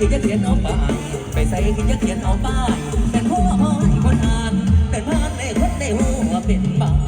คือจะเขียนออกไปไปใส่คือจะเขียนออกไปแต่หัวอ้อยคนอ่านแต่พานในคนในหัวเป็นป้าย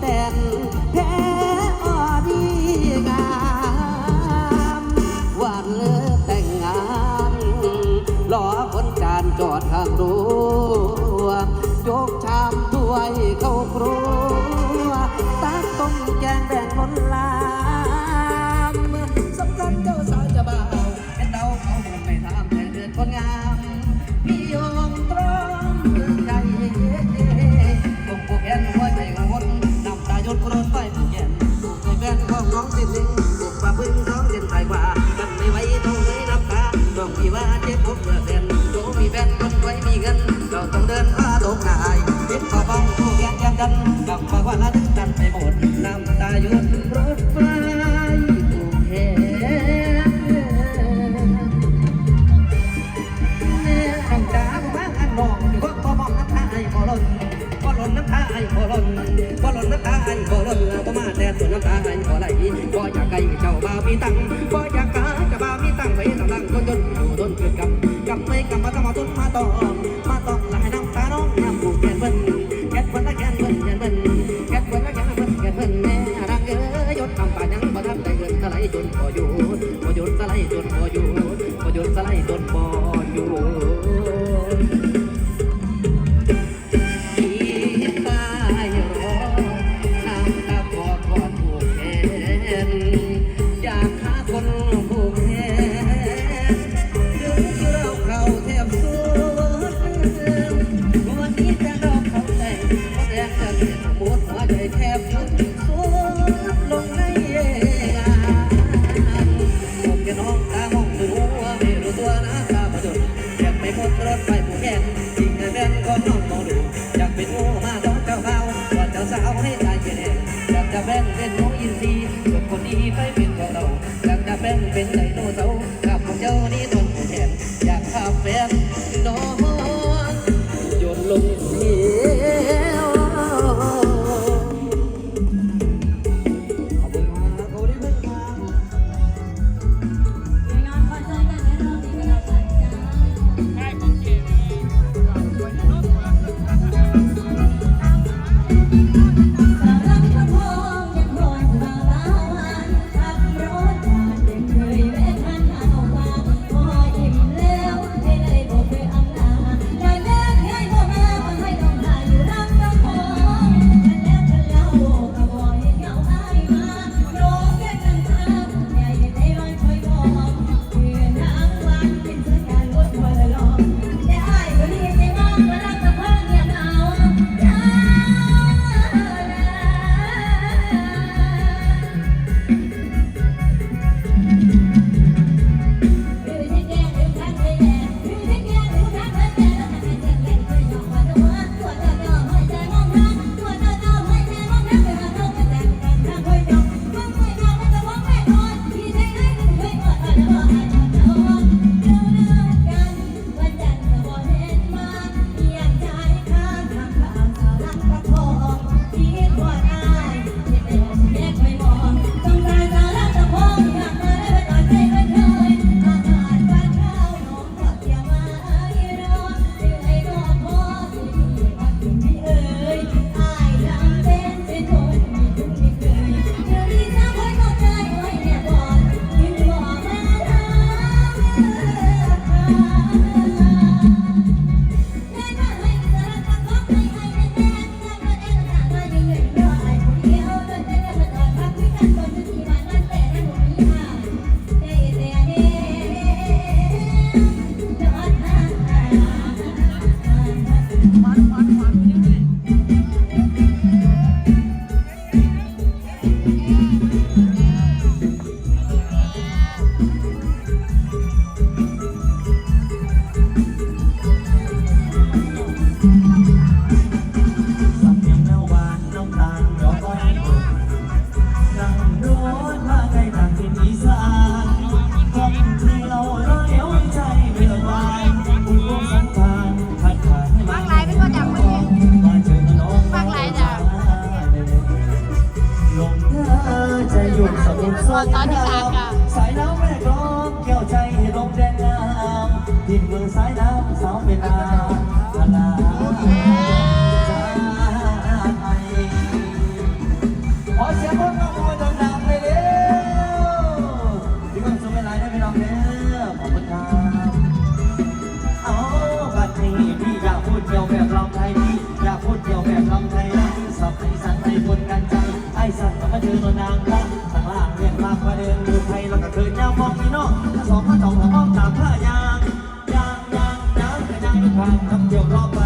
แต่นแพ้อดีงามวันเลิแต่งงานรอคนจานจอดข้างรั้กชามถ้วยเข้าครัว กันกลับมาว่ารักกันไปหมด ขอเสียงคนน้องคดังเลยเด้อที่ความสุขไม่ไรได้ไม่น้องเด้อขอบคุณครับเอบัดนี้พี่อยากพูดเดียวแบบลองไทยพี่อยากพูดเดียวแบบลองไทยนะสับสันไอคนกันใจไอสัตว์ก็มาเจอตัวนางละต่างล่างเรียนมากกว่าเดิมอไทยเราก็เกินยาวมองพี่น้อสองพันสองสามองสามผ้ายา เดี๋ยกรอบไป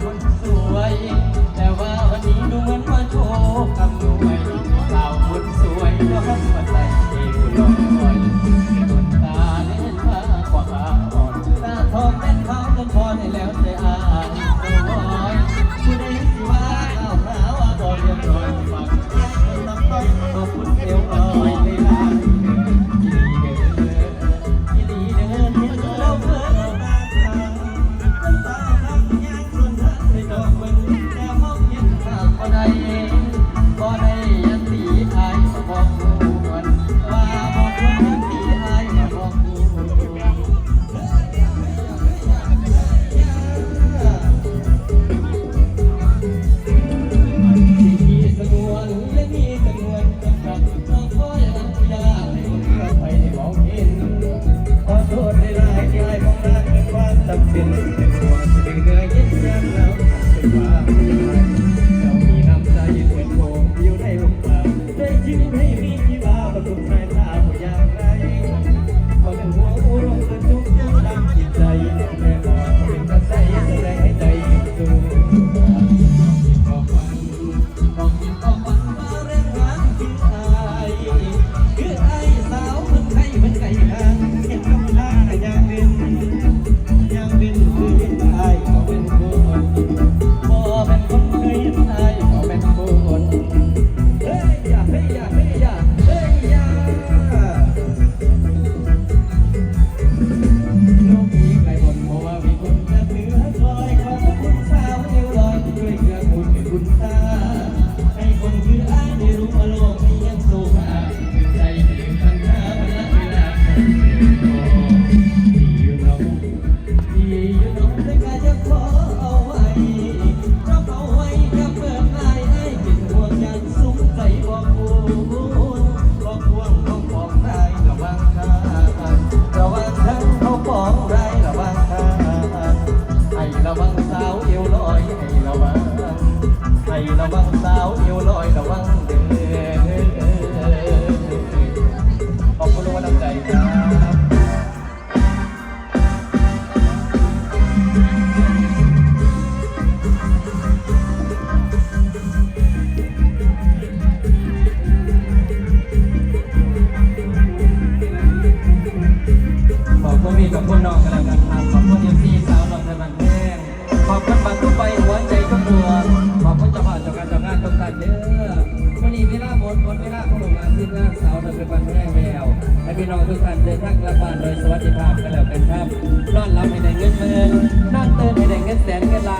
Don't องกระดังกันครัขอบคุณเอฟซีสาวน้องไทยบันแท่งขอบคุณบัตรทุกใบหัวใจทุกดวงขอบคุณเจ้าบ่าวเจ้าการเจ้างานทุกท่านเด้อวันนี้เวลาหมดหมดเวลาของโรงงานที่งาสาวน้องไทยบันแท่งแววให้พี่น้องทุกท่านได้นทางกลับบ้านโดยสวัสดิภาพกันแล้วกันครับนอนหรับให้ได้เงินเมื่นั่งเตื่นให้ได้เงินแสนเงินล้าน